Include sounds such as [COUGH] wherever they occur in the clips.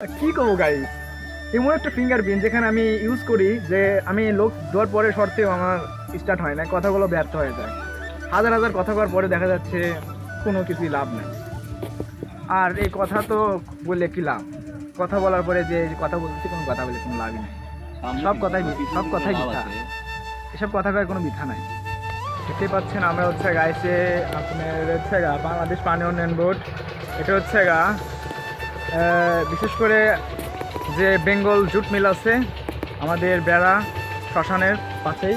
কি করব গাইস এমন একটা ফিঙ্গারপ্রিন্ট যেখানে আমি ইউজ করি যে আমি লোক দেওয়ার পরে সত্ত্বেও আমার স্টার্ট হয় না কথাগুলো ব্যর্থ হয়ে যায়। হাজার হাজার কথা করার পরে দেখা যাচ্ছে কোনো কিছুই লাভ নেই। আর এই কথা তো বলে কি লাভ? কথা বলার পরে যে কথা বলছি কোনো কথা বলে কোনো লাভই নেই। সব কথাই সব কথাই মিথ্যা। এসব কথা কয়ে কোনো মিথ্যা নাই। দেখতে পাচ্ছেন আমরা হচ্ছে গাইছে আপনার হচ্ছে গা বাংলাদেশ পানি উন্নয়ন বোর্ড এটা হচ্ছে গা বিশেষ করে যে বেঙ্গল জুট মিল আছে আমাদের বেড়া শ্মশানের পাশেই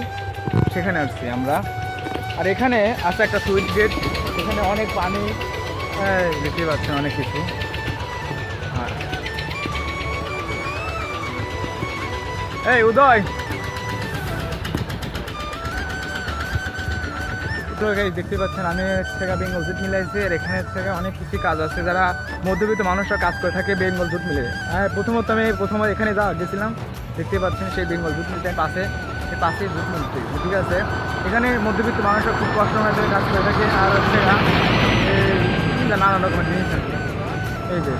সেখানে আসছি আমরা। আর এখানে আছে একটা সুইচ গেট এখানে অনেক পানি আহ, দেখতেই পাচ্ছেন অনেক কিছু। এই উদয়! তো দেখতে পাচ্ছেন, আমি হচ্ছে বেঙ্গল জুট মিলে আছি আর এখানে গা অনেক কিছু কাজ আছে। যারা মধ্যবিত্ত মানুষরা কাজ করে থাকে বেঙ্গল জুট মিলে। আর প্রথমত আমি প্রথমত এখানে যা গেছিলাম, দেখতে পাচ্ছেন সেই বেঙ্গল জুট মিলটার পাশে সেই পাশে জুট মিলটি, ঠিক আছে? এখানে মধ্যবিত্ত মানুষরা খুব কষ্ট হয়ে কাজ করে থাকে, আর হচ্ছে নানান রকমের জিনিস আছে এই যে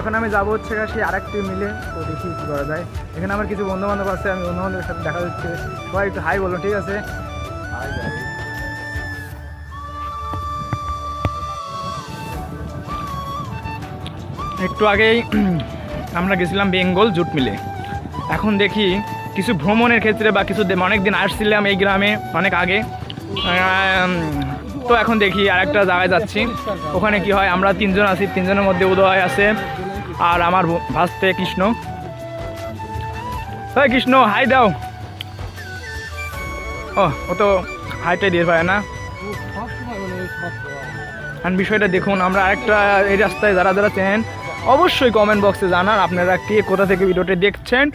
এখন আমি যাব হচ্ছে সেই আরেকটি মিলে। তো দেখি কী করা যায়। এখানে আমার কিছু বন্ধু বান্ধব আছে, আমি বন্ধু বান্ধবের সাথে দেখা যাচ্ছে সবাই একটু হাই বলো ঠিক আছে? একটু আগেই [CLEARS THROAT] আমরা গেছিলাম বেঙ্গল জুট মিলে। এখন দেখি কিছু ভ্রমণের ক্ষেত্রে বা কিছু অনেক দিন আসছিলাম এই গ্রামে, অনেক আগে। তো এখন দেখি আর একটা জায়গায় যাচ্ছি। ওখানে কি হয়, আমরা তিনজন আছি, তিনজনের মধ্যে উদয় আছে আর আমার ভাস্তে কৃষ্ণ। হ্যাঁ কৃষ্ণ, হাই দাও। ও ও তো হাইটাই দিয়ে পারে না। আর বিষয়টা দেখুন, আমরা আরেকটা এই রাস্তায় যারা যারা চেন অবশ্যই কমেন্ট বক্সে জানান আপনারা কে কোথা থেকে ভিডিওটি দেখছেন।